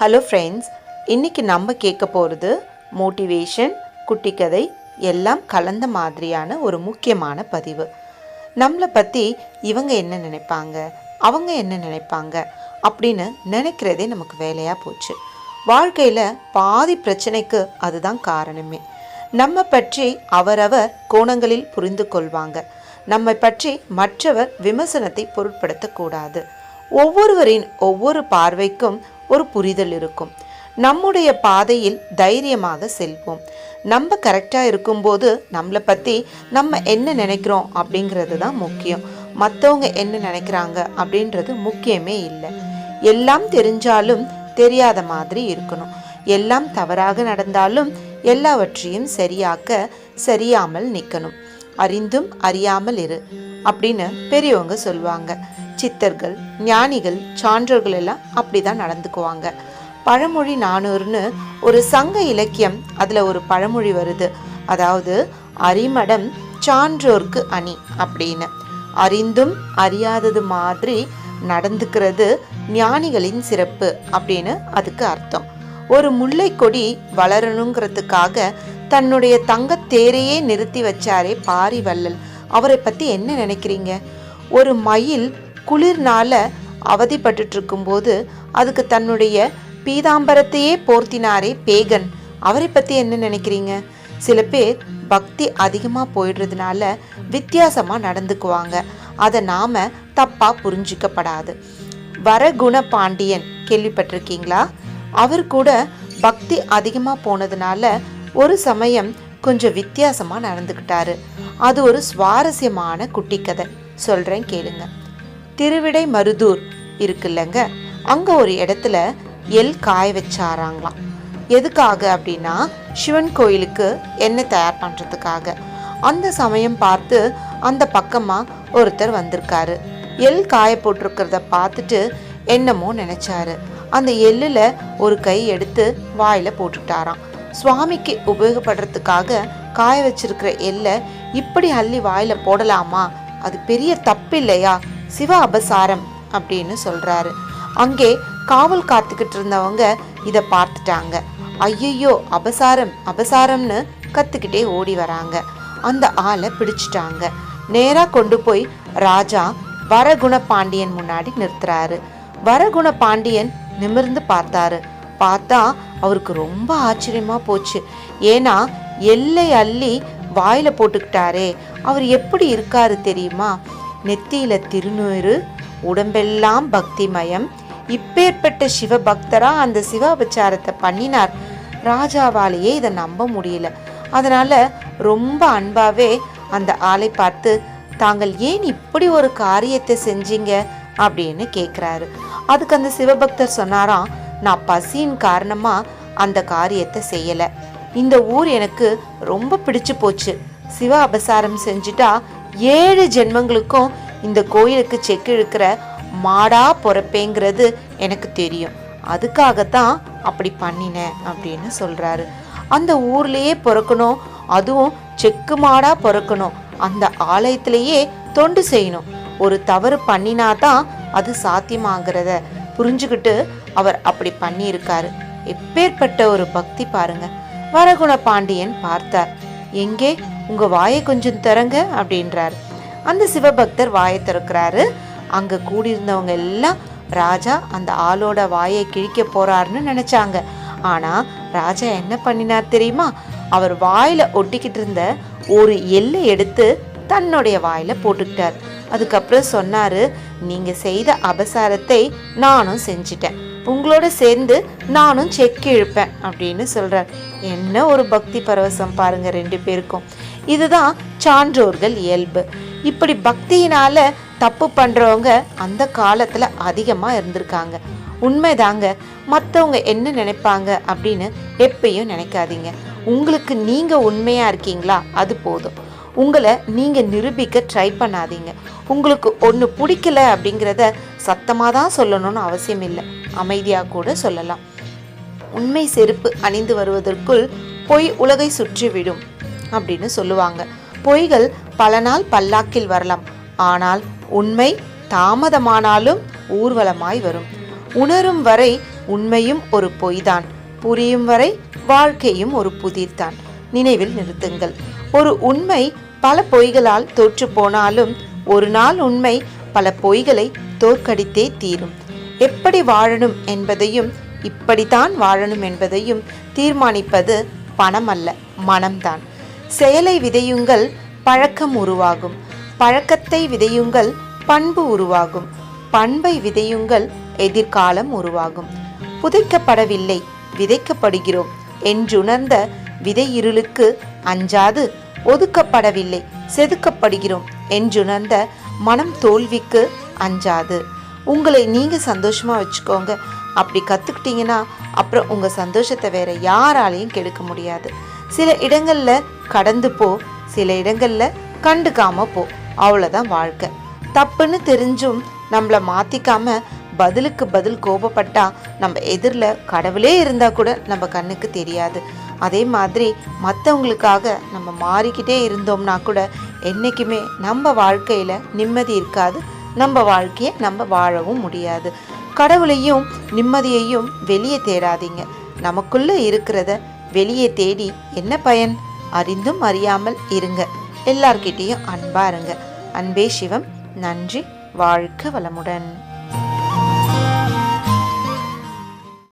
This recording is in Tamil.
ஹலோ ஃப்ரெண்ட்ஸ் இன்றைக்கி நம்ம கேட்க போகிறது மோட்டிவேஷன் குட்டி கதை எல்லாம் கலந்த மாதிரியான ஒரு முக்கியமான பதிவு. நம்மளை பற்றி இவங்க என்ன நினைப்பாங்க அவங்க என்ன நினைப்பாங்க அப்படின்னு நினைக்கிறதே நமக்கு வேலையாக போச்சு. வாழ்க்கையில் பாதி பிரச்சனைக்கு அதுதான் காரணமே. நம்ம பற்றி அவரவர் கோணங்களில் புரிந்து கொள்வாங்க. நம்மை பற்றி மற்றவர் விமர்சனத்தை பொருட்படுத்தக்கூடாது. ஒவ்வொருவரின் ஒவ்வொரு பார்வைக்கும் ஒரு புரிதல் இருக்கும். நம்முடைய பாதையில் தைரியமாக செல்வோம். நம்ம கரெக்டாக இருக்கும்போது நம்மளை பற்றி நம்ம என்ன நினைக்கிறோம் அப்படிங்கிறது தான் முக்கியம். மற்றவங்க என்ன நினைக்கிறாங்க அப்படின்றது முக்கியமே இல்லை. எல்லாம் தெரிஞ்சாலும் தெரியாத மாதிரி இருக்கணும். எல்லாம் தவறாக நடந்தாலும் எல்லாவற்றையும் சரியாக்க சரியாமல் நிற்கணும் அறிந்தும் அறியாமல் இரு அப்படின்னு பெரியவங்க சொல்லுவாங்க சித்தர்கள் ஞானிகள் சான்றோர்கள் எல்லாம் அப்படிதான் நடந்துக்குவாங்க. பழமொழி நானூறுன்னு ஒரு சங்க இலக்கியம் அதுல ஒரு பழமொழி வருது. அதாவது அரிமடம் சான்றோர்க்கு அணி அப்படின்னு. அறிந்தும் அறியாதது மாதிரி நடந்துக்கிறது ஞானிகளின் சிறப்பு அப்படின்னு அதுக்கு அர்த்தம். ஒரு முல்லை கொடி வளரணுங்கிறதுக்காக தன்னுடைய தங்கத் தேரையே நிறுத்தி வச்சாரே பாரி வள்ளல் அவரை பத்தி என்ன நினைக்கிறீங்க? ஒரு மயில் குளிர்னால அவதிப்பட்டுட்டு இருக்கும்போது அதுக்கு தன்னுடைய பீதாம்பரத்தையே போர்த்தினாரே பேகன். அவரை பத்தி என்ன நினைக்கிறீங்க? சில பேர் பக்தி அதிகமாக போயிடுறதுனால வித்தியாசமாக நடந்துக்குவாங்க. அதை நாம தப்பா புரிஞ்சுக்கப்படாது. வரகுண பாண்டியன் கேள்விப்பட்டிருக்கீங்களா? அவர் கூட பக்தி அதிகமாக போனதுனால ஒரு சமயம் கொஞ்சம் வித்தியாசமாக நடந்துக்கிட்டாரு. அது ஒரு சுவாரஸ்யமான குட்டி கதை. சொல்றேன் கேளுங்க. திருவிடை மருதூர் இருக்குல்லங்க. அங்கே ஒரு இடத்துல எல் காய வச்சாராங்களாம். எதுக்காக அப்படின்னா சிவன் கோயிலுக்கு எண்ணெய் தயார் பண்ணுறதுக்காக அந்த சமயம் பார்த்து அந்த பக்கமாக ஒருத்தர் வந்திருக்காரு. எள் காய போட்டிருக்கிறத பார்த்துட்டு என்னமோ நினச்சாரு. அந்த எள்ளில் ஒரு கை எடுத்து வாயில் போட்டுட்டாராம். சுவாமிக்கு உபயோகப்படுறதுக்காக காய வச்சிருக்கிற எல்லை இப்படி அள்ளி வாயில் போடலாமா? அது பெரிய தப்பு இல்லையா? சிவ அபசாரம் அப்படின்னு சொல்றாரு. அங்கே காவல் காத்துக்கிட்டு இருந்தவங்க இதை பார்த்துட்டாங்க. ஐயையோ அபசாரம் அபசாரம்னு கத்துக்கிட்டே ஓடி வராங்க. அந்த ஆளை பிடிச்சிட்டாங்க. நேரா கொண்டு போய் ராஜா வரகுண பாண்டியன் முன்னாடி நிறுத்துறாரு. வரகுண பாண்டியன் நிமிர்ந்து பார்த்தாரு. பார்த்தா அவருக்கு ரொம்ப ஆச்சரியமா போச்சு. ஏன்னா எல்லை அள்ளி வாயில போட்டுக்கிட்டாரே. அவர் எப்படி இருக்காரு தெரியுமா? நெத்தியில திருநூறு உடம்பெல்லாம் பக்திமயம். இப்பேற்பட்ட சிவபக்தரா அந்த சிவாபச்சாரத்தை பண்ணினார். ராஜாவாலேயே இதை நம்ப முடியல. அதனால ரொம்ப அன்பாவே அந்த ஆளை பார்த்து தாங்கள் ஏன் இப்படி ஒரு காரியத்தை செஞ்சீங்க? அப்படின்னு கேட்குறாரு அதுக்கு அந்த சிவபக்தர் சொன்னாராம் நான் பசியின் காரணமாக அந்த காரியத்தை செய்யலை. இந்த ஊர் எனக்கு ரொம்ப பிடிச்சு போச்சு. சிவ அபசாரம் செஞ்சுட்டா ஏழு ஜென்மங்களுக்கும் இந்த கோயிலுக்கு செக்கு இழுக்கிற மாடா பொறப்பேங்கிறது எனக்கு தெரியும். அதுக்காகத்தான் அப்படி பண்ணினேன் அப்படின்னு சொல்கிறாரு அந்த ஊர்லேயே பிறக்கணும் அதுவும் செக்கு மாடா பிறக்கணும். அந்த ஆலயத்திலேயே தொண்டு செய்யணும். ஒரு தவறு பண்ணினா தான் அது சாத்தியமாகிறத புரிஞ்சுக்கிட்டு அவர் அப்படி பண்ணியிருக்காரு. எப்பேற்பட்ட ஒரு பக்தி பாருங்க. வரகுண பாண்டியன் பார்த்தார். எங்கே? உங்க வாயை கொஞ்சம் திறங்க அப்படின்றார். அந்த சிவபக்தர் வாயை திறக்கிறாரு. அங்க கூடியிருந்தவங்க எல்லாம் ராஜா அந்த ஆளோட வாயை கிழிக்க போறாருன்னு நினைச்சாங்க. ஆனா ராஜா என்ன பண்ணினார் தெரியுமா? அவர் வாயில ஒட்டிக்கிட்டு இருந்த ஒரு எல்லை எடுத்து தன்னுடைய வாயில போட்டுக்கிட்டார். அதுக்கப்புறம் சொன்னாரு நீங்க செய்த அபசாரத்தை நானும் செஞ்சிட்டேன். உங்களோட சேர்ந்து நானும் செக் இழுப்பேன். அப்படின்னு சொல்றார். என்ன ஒரு பக்தி பரவசம் பாருங்க ரெண்டு பேருக்கும். இதுதான் சான்றோர்கள் இயல்பு. இப்படி பக்தியினால தப்பு பண்றவங்க அந்த காலத்துல அதிகமா இருந்திருக்காங்க. உண்மைதாங்க மற்றவங்க என்ன நினைப்பாங்க அப்படின்னு எப்பயும் நினைக்காதீங்க. உங்களுக்கு நீங்க உண்மையா இருக்கீங்களா? அது போதும். உங்களை நீங்க நிரூபிக்க ட்ரை பண்ணாதீங்க. உங்களுக்கு ஒன்று பிடிக்கல அப்படிங்கிறத சத்தமாக தான் சொல்லணும்னு அவசியம் இல்லை. அமைதியாக கூட சொல்லலாம். உண்மை செருப்பு அணிந்து வருவதற்குள் பொய் உலகை சுற்றிவிடும். அப்படின்னு சொல்லுவாங்க. பொய்கள் பல நாள் பல்லாக்கில் வரலாம். ஆனால் உண்மை தாமதமானாலும் ஊர்வலமாய் வரும். உணரும் வரை உண்மையும் ஒரு பொய்தான். புரியும் வரை வாழ்க்கையும் ஒரு புதிர்தான். நினைவில் நிறுத்துங்கள். ஒரு உண்மை பல பொய்களால் தோற்று போனாலும் ஒரு நாள் உண்மை பல பொய்களை தோற்கடித்தே தீரும். எப்படி வாழணும் என்பதையும் இப்படித்தான் வாழணும் என்பதையும் தீர்மானிப்பது பணம் அல்ல மனம்தான். செயலை விதையுங்கள் பழக்கம் உருவாகும். பழக்கத்தை விதையுங்கள் பண்பு உருவாகும். பண்பை விதையுங்கள் எதிர்காலம் உருவாகும். புதைக்கப்படவில்லை விதைக்கப்படுகிறோம் என்றுணர்ந்த விதையிருளுக்கு அஞ்சாது ஒதுக்கப்படவில்லை செதுக்கப்படுகிறோம் என்றுணர்ந்த மனம் தோல்விக்கு அஞ்சாது. உங்களை நீங்க சந்தோஷமா வச்சுக்கோங்க. அப்படி கத்துக்கிட்டீங்கன்னா அப்புறம் உங்க சந்தோஷத்தை வேற யாராலையும் கெடுக்க முடியாது. சில இடங்களில் கடந்து போ சில இடங்களில் கண்டுக்காம போ. அவ்வளோதான் வாழ்க்கை. தப்புன்னு தெரிஞ்சும் நம்மளை மாற்றிக்காம பதிலுக்கு பதில் கோபப்பட்டா நம்ம எதிரில் கடவுளே இருந்தால் கூட நம்ம கண்ணுக்கு தெரியாது. அதே மாதிரி மற்றவங்களுக்காக நம்ம மாறிக்கிட்டே இருந்தோம்னா கூட என்றைக்குமே நம்ம வாழ்க்கையில் நிம்மதி இருக்காது. நம்ம வாழ்க்கையை நம்ம வாழவும் முடியாது. கடவுளையும் நிம்மதியையும் வெளியே தேடாதீங்க. நமக்குள்ளே இருக்கிறத வெளியே தேடி என்ன பயன்? அறிந்தும் அறியாமல் இருங்க. எல்லார்கிட்டேயும் அன்பா இருங்க. அன்பே சிவம். நன்றி. வாழ்க வளமுடன்.